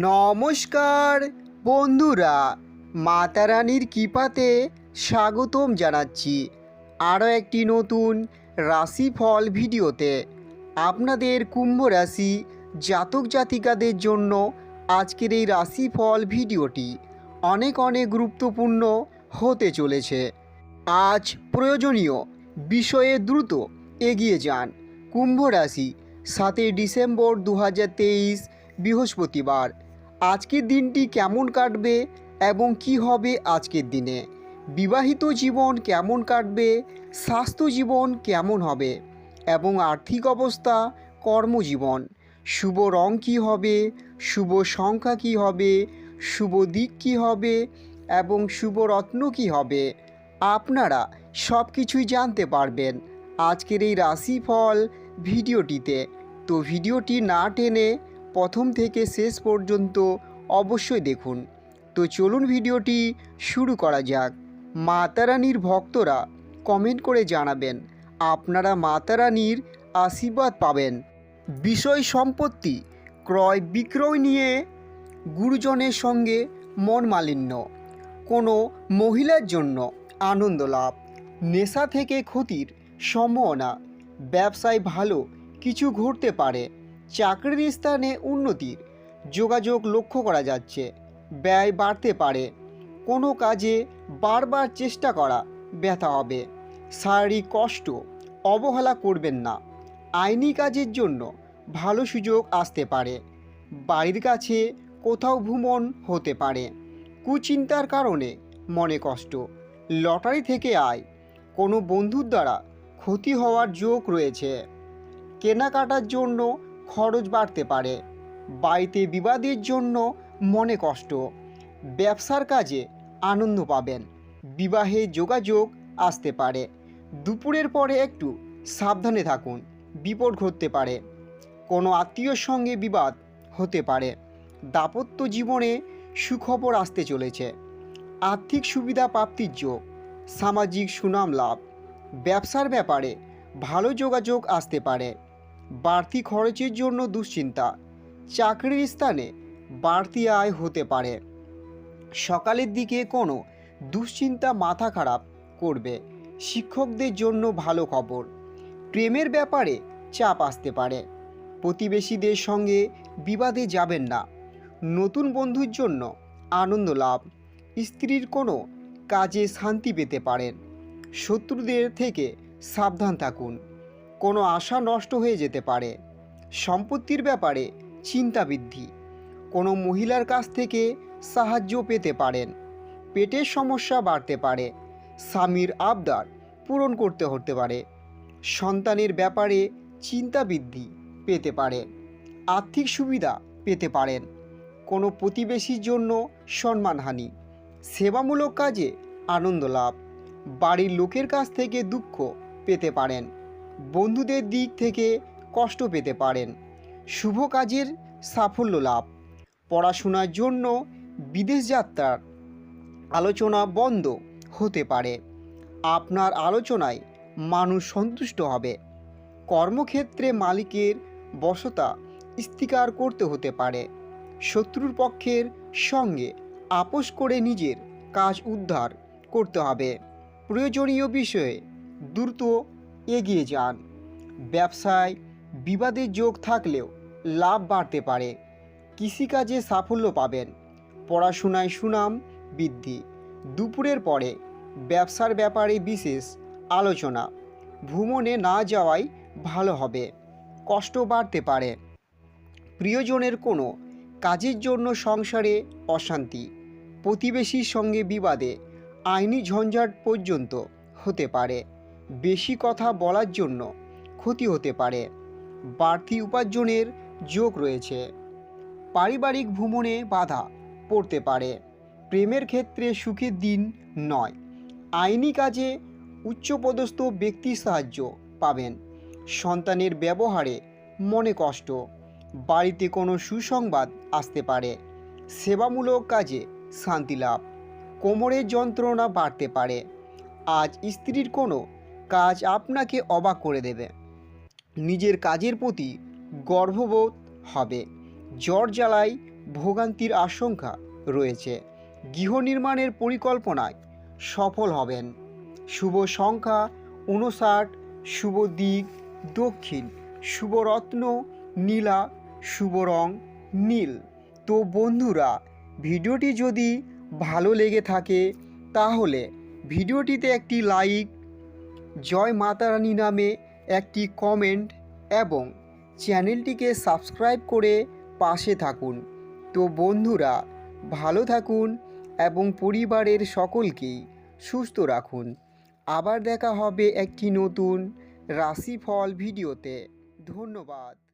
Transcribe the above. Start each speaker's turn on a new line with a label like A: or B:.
A: নমস্কার, বন্ধুরা। মাতারানির কৃপাতে স্বাগতম জানাচ্ছি আরও একটি নতুন রাশিফল ভিডিওতে। আপনাদের কুম্ভ রাশি জাতক জাতিকাদের জন্য আজকের এই রাশিফল ভিডিওটি অনেক অনেক গুরুত্বপূর্ণ হতে চলেছে। আজ প্রয়োজনীয় বিষয়ে দ্রুত এগিয়ে যান কুম্ভ রাশি সাতই ডিসেম্বর দু হাজার তেইশ বৃহস্পতিবার। আজকের দিনটি কেমন কাটবে এবং কি হবে আজকের দিনে? বিবাহিত জীবন কেমন কাটবে? স্বাস্থ্য জীবন কেমন হবে? এবং আর্থিক অবস্থা, কর্মজীবন। শুভ রং কী হবে? শুভ সংখ্যা কী হবে? শুভ দিক কী হবে? এবং শুভ রত্ন কী হবে? আপনারা সব কিছুই জানতে পারবেন আজকের এই রাশিফল ভিডিওটিতে। তো ভিডিওটি না টেনে প্রথম থেকে শেষ পর্যন্ত অবশ্যই দেখুন। তো চলুন ভিডিওটি শুরু করা যাক। মাতারানির ভক্তরা কমেন্ট করে জানাবেন, আপনারা মাতারানির আশীর্বাদ পাবেন। বিষয় সম্পত্তি, ক্রয় বিক্রয় নিয়ে গুরুজনের সঙ্গে মন মালিন্য কোনো মহিলার জন্য আনন্দ লাভ, নেশা থেকে ক্ষতির সম্ভাবনা, ব্যবসায় ভালো কিছু ঘটতে পারে। চাকরির স্থানে উন্নতির যোগাযোগ লক্ষ্য করা যাচ্ছে। ব্যয় বাড়তে পারে। কোনো কাজে বারবার চেষ্টা করা ব্যথা হবে। শারীরিক কষ্ট অবহেলা করবেন না। আইনি কাজের জন্য ভালো সুযোগ আসতে পারে। বাড়ির কাছে কোথাও ভ্রমণ হতে পারে। কুচিন্তার কারণে মনে কষ্ট। লটারি থেকে আয়। কোনো বন্ধুর দ্বারা ক্ষতি হওয়ার যোগ রয়েছে। কেনাকাটার জন্য খরচ বাড়তে পারে। বাড়িতে বিবাদের জন্য মনে কষ্ট। ব্যবসার কাজে আনন্দ পাবেন। বিবাহে যোগাযোগ আসতে পারে। দুপুরের পরে একটু সাবধানে থাকুন। বিপদ ঘটতে পারে। কোনো আত্মীয়র সঙ্গে বিবাদ হতে পারে। দাপত্য জীবনে সুখবর আসতে চলেছে। আর্থিক সুবিধা প্রাপ্তির যোগ, সামাজিক সুনাম লাভ, ব্যবসার ব্যাপারে ভালো যোগাযোগ আসতে পারে। বাড়তি খরচের জন্য দুশ্চিন্তা। চাকরির স্থানে বাড়তি আয় হতে পারে। সকালের দিকে কোনো দুশ্চিন্তা মাথা খারাপ করবে শিক্ষকদের জন্য ভালো খবর। প্রেমের ব্যাপারে চাপ আসতে পারে। প্রতিবেশীদের সঙ্গে বিবাদে যাবেন না। নতুন বন্ধুর জন্য আনন্দ লাভ। স্ত্রীর কোনো কাজে শান্তি পেতে পারেন। শত্রুদের থেকে সাবধান থাকুন। কোনো আশা নষ্ট হয়ে যেতে পারে। সম্পত্তির ব্যাপারে চিন্তা বৃদ্ধি। কোনো মহিলার কাছ থেকে সাহায্য পেতে পারেন। পেটের সমস্যা বাড়তে পারে। স্বামীর আবদার পূরণ করতে হতে পারে। সন্তানের ব্যাপারে চিন্তা বৃদ্ধি পেতে পারে। আর্থিক সুবিধা পেতে পারেন। কোনো প্রতিবেশীর জন্য সম্মানহানি। সেবামূলক কাজে আনন্দ লাভ। বাড়ির লোকের কাছ থেকে দুঃখ পেতে পারেন। বন্ধুদের দিক থেকে কষ্ট পেতে পারেন। শুভ কাজের সাফল্য লাভ। পড়াশোনার জন্য বিদেশ যাত্রার আলোচনা বন্ধ হতে পারে। আপনার আলোচনায় মানুষ সন্তুষ্ট হবে। কর্মক্ষেত্রে মালিকের বসতা স্থিকার করতে হতে পারে। শত্রুর পক্ষের সঙ্গে আপোষ করে নিজের কাজ উদ্ধার করতে হবে। প্রয়োজনীয় বিষয়ে দ্রুত এগিয়ে যান। ব্যবসায় বিবাদের যোগ থাকলেও লাভ বাড়তে পারে। কৃষিকাজে সাফল্য পাবেন। পড়াশোনায় সুনাম বৃদ্ধি। দুপুরের পরে ব্যবসার ব্যাপারে বিশেষ আলোচনা। ভ্রমণে না যাওয়াই ভালো হবে। কষ্ট বাড়তে পারে। প্রিয়জনের কোনো কাজের জন্য সংসারে অশান্তি। প্রতিবেশীর সঙ্গে বিবাদে আইনি ঝঞ্ঝাট পর্যন্ত হতে পারে। বেশি কথা বলার জন্য ক্ষতি হতে পারে। বাড়তি উপার্জনের যোগ রয়েছে। পারিবারিক ভ্রমণে বাধা পড়তে পারে। প্রেমের ক্ষেত্রে সুখের দিন নয়। আইনি কাজে উচ্চপদস্থ ব্যক্তির সাহায্য পাবেন। সন্তানের ব্যবহারে মনে কষ্ট। বাড়িতে কোনো সুসংবাদ আসতে পারে। সেবামূলক কাজে শান্তি লাভ। কোমরের যন্ত্রণা বাড়তে পারে। আজ স্ত্রীর কোনো কাজ আপনাকে অবাক করে দেবে। নিজের কাজের প্রতি গর্ববোধ হবে। জ্বর জ্বালায় ভোগান্তির আশঙ্কা রয়েছে। গৃহ নির্মাণের পরিকল্পনায় সফল হবেন। শুভ সংখ্যা উনষাট শুভ দিক দক্ষিণ, শুভ রত্ন নীলা, শুভ রং নীল। তো বন্ধুরা, ভিডিওটি যদি ভালো লেগে থাকে, তাহলে ভিডিওটিতে একটি লাইক জয় মাতারানী নামে একটি কমেন্ট এবং চ্যানেলটিকে সাবস্ক্রাইব করে পাশে থাকুন। তো বন্ধুরা, ভালো থাকুন এবং পরিবারের সকলকেই সুস্থ রাখুন। আবার দেখা হবে একটি নতুন রাশিফল ভিডিওতে। ধন্যবাদ।